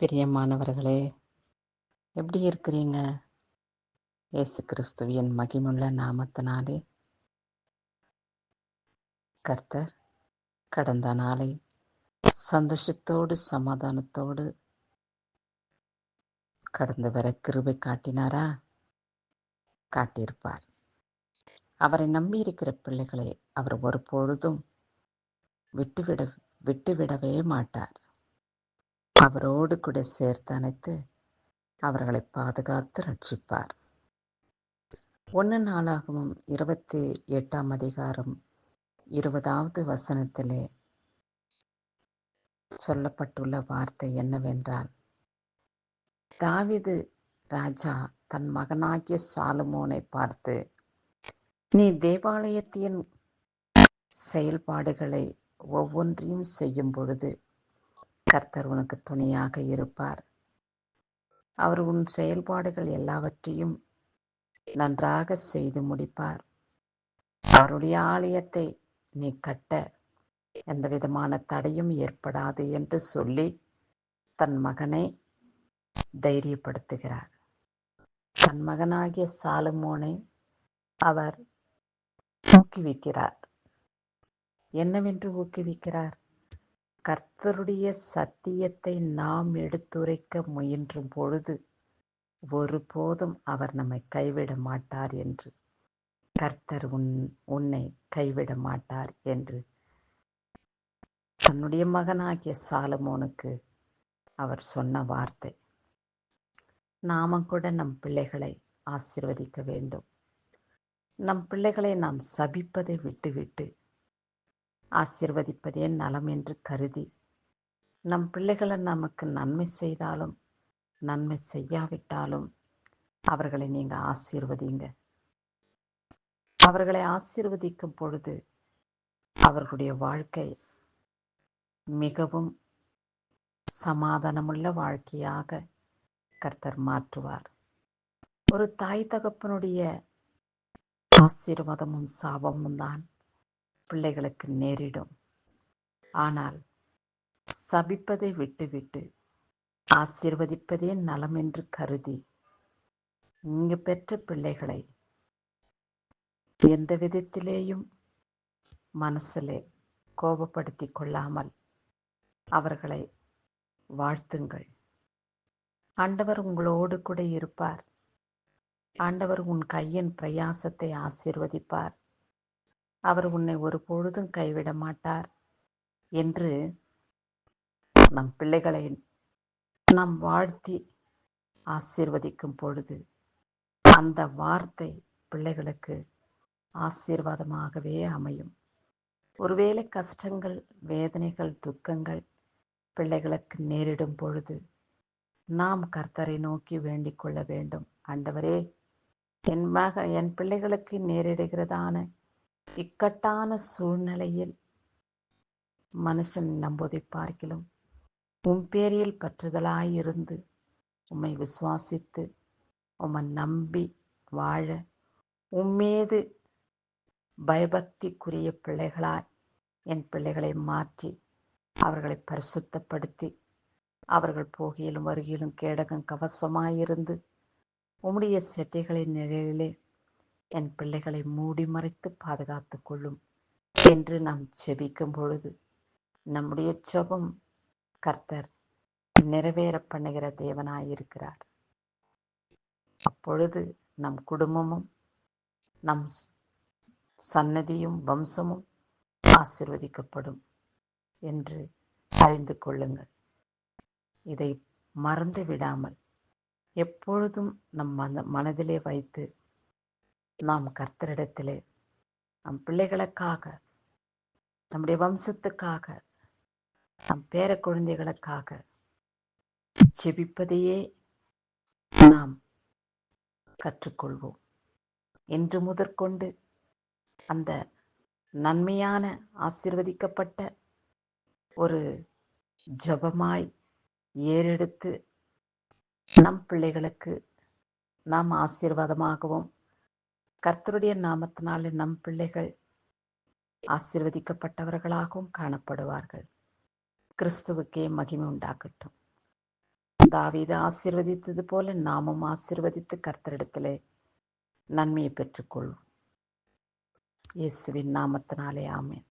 பிரியமானவர்களே எப்படி இருக்கிறீங்க? இயேசு கிறிஸ்துவின் மகிமுள்ள நாமத்தினாலே. கர்த்தர் கடந்த நாளை சந்தோஷத்தோடு சமாதானத்தோடு கடந்து வர கிருபை காட்டினாரா? காட்டியிருப்பார். அவரை நம்பி இருக்கிற பிள்ளைகளை அவர் ஒரு பொழுதும் விட்டுவிட விட்டுவிடவே மாட்டார். அவரோடு கூட சேர்த்து அணைத்து அவர்களை பாதுகாத்து ரட்சிப்பார். ஒன்று நாளாகவும் இருபத்தி எட்டாம் அதிகாரம் இருபதாவது வசனத்திலே சொல்லப்பட்டுள்ள வார்த்தை என்னவென்றால் தாவிது ராஜா தன் மகனாகிய சாலுமோனை பார்த்து நீ தேவாலயத்தின் செயல்பாடுகளை ஒவ்வொன்றையும் செய்யும் பொழுது கர்த்தர் உனக்கு துணையாக இருப்பார். அவர் உன் செயல்பாடுகள் எல்லாவற்றையும் நன்றாக செய்து முடிப்பார். அவருடைய ஆலயத்தை நீ கட்ட எந்த விதமான தடையும் ஏற்படாது என்று சொல்லி தன் மகனை தைரியப்படுத்துகிறார். தன் மகனாகிய சாலுமோனை அவர் ஊக்குவிக்கிறார். என்னவென்று ஊக்குவிக்கிறார்? கர்த்தருடைய சத்தியத்தை நாம் எடுத்துரைக்க முயன்றும் பொழுது ஒருபோதும் அவர் நம்மை கைவிட மாட்டார் என்று. கர்த்தர் உன் உன்னை கைவிட மாட்டார் என்று. தன்னுடைய மகனாகிய சாலமோனுக்கு அவர் சொன்ன வார்த்தை. நாம கூட நம் பிள்ளைகளை ஆசிர்வதிக்க வேண்டும். நம் பிள்ளைகளை நாம் சபிப்பதை விட்டுவிட்டு ஆசிர்வதிப்பதே நலம் என்று கருதி. நம் பிள்ளைகளை நமக்கு நன்மை செய்தாலும் நன்மை செய்யாவிட்டாலும் அவர்களை நீங்கள் ஆசீர்வதிங்க. அவர்களை ஆசீர்வதிக்கும் பொழுது அவர்களுடைய வாழ்க்கை மிகவும் சமாதானமுள்ள வாழ்க்கையாக கர்த்தர் மாற்றுவார். ஒரு தாய் தகப்பனுடைய ஆசீர்வாதமும் சாபமும் தான் பிள்ளைகளுக்கு நேரிடும். ஆனால் சபிப்பதை விட்டுவிட்டு ஆசீர்வதிப்பதே நலம் என்று கருதி இங்கு பெற்ற பிள்ளைகளை எந்த விதத்திலேயும் மனசிலே கோபப்படுத்தி கொள்ளாமல் அவர்களை வாழ்த்துங்கள். ஆண்டவர் உங்களோடு கூட இருப்பார். ஆண்டவர் உன் கையின் பிரயாசத்தை ஆசீர்வதிப்பார். அவர் உன்னை ஒரு பொழுதும் கைவிட மாட்டார் என்று நம் பிள்ளைகளை நாம் வாழ்த்தி ஆசீர்வதிக்கும் பொழுது அந்த வார்த்தை பிள்ளைகளுக்கு ஆசீர்வாதமாகவே அமையும். ஒருவேளை கஷ்டங்கள் வேதனைகள் துக்கங்கள் பிள்ளைகளுக்கு நேரிடும் பொழுது நாம் கர்த்தரை நோக்கி வேண்டிக் கொள்ள வேண்டும். ஆண்டவரே என் மக என் பிள்ளைகளுக்கு நேரிடுகிறதான இக்கட்டான சூழ்நிலையில் மனுஷன் நம்புவதை பார்க்கிலும் உன் பற்றுதலாயிருந்து உம்மை விசுவாசித்து உம்மை நம்பி வாழ உம்மீது பயபக்திக்குரிய பிள்ளைகளாய் என் பிள்ளைகளை மாற்றி அவர்களை பரிசுத்தப்படுத்தி அவர்கள் போகையிலும் வருகையிலும் கேடகம் கவசமாயிருந்து உம்முடைய செட்டைகளின் நிழலிலே என் பிள்ளைகளை மூடி மறைத்து பாதுகாத்து கொள்ளும். என்று நாம் செபிக்கும் பொழுது நம்முடைய ஜெபம் கர்த்தர் நிறைவேற பண்ணுகிற தேவனாயிருக்கிறார். அப்பொழுது நம் குடும்பமும் நம் சன்னதியும் வம்சமும் ஆசிர்வதிக்கப்படும் என்று அறிந்து கொள்ளுங்கள். இதை மறந்து விடாமல் எப்பொழுதும் நம் மன மனதிலே வைத்து நாம் கர்த்தரிடத்திலே நம் பிள்ளைகளுக்காக நம்முடைய வம்சத்துக்காக நம் பேர குழந்தைகளுக்காக ஜெபிப்பதையே நாம் கற்றுக்கொள்வோம். என்று முதற்கொண்டு அந்த நன்மையான ஆசிர்வதிக்கப்பட்ட ஒரு ஜபமாய் ஏறெடுத்து நம் பிள்ளைகளுக்கு நாம் ஆசீர்வாதமாகவும் கர்த்தருடைய நாமத்தினாலே நம் பிள்ளைகள் ஆசீர்வதிக்கப்பட்டவர்களாகவும் காணப்படுவார்கள். கிறிஸ்துவுக்கே மகிமை உண்டாகட்டும். தாவீது ஆசீர்வதித்தது போல நாமும் ஆசிர்வதித்து கர்த்தரிடத்திலே நன்மையை பெற்றுக்கொள்வோம். இயேசுவின் நாமத்தினாலே ஆமேன்.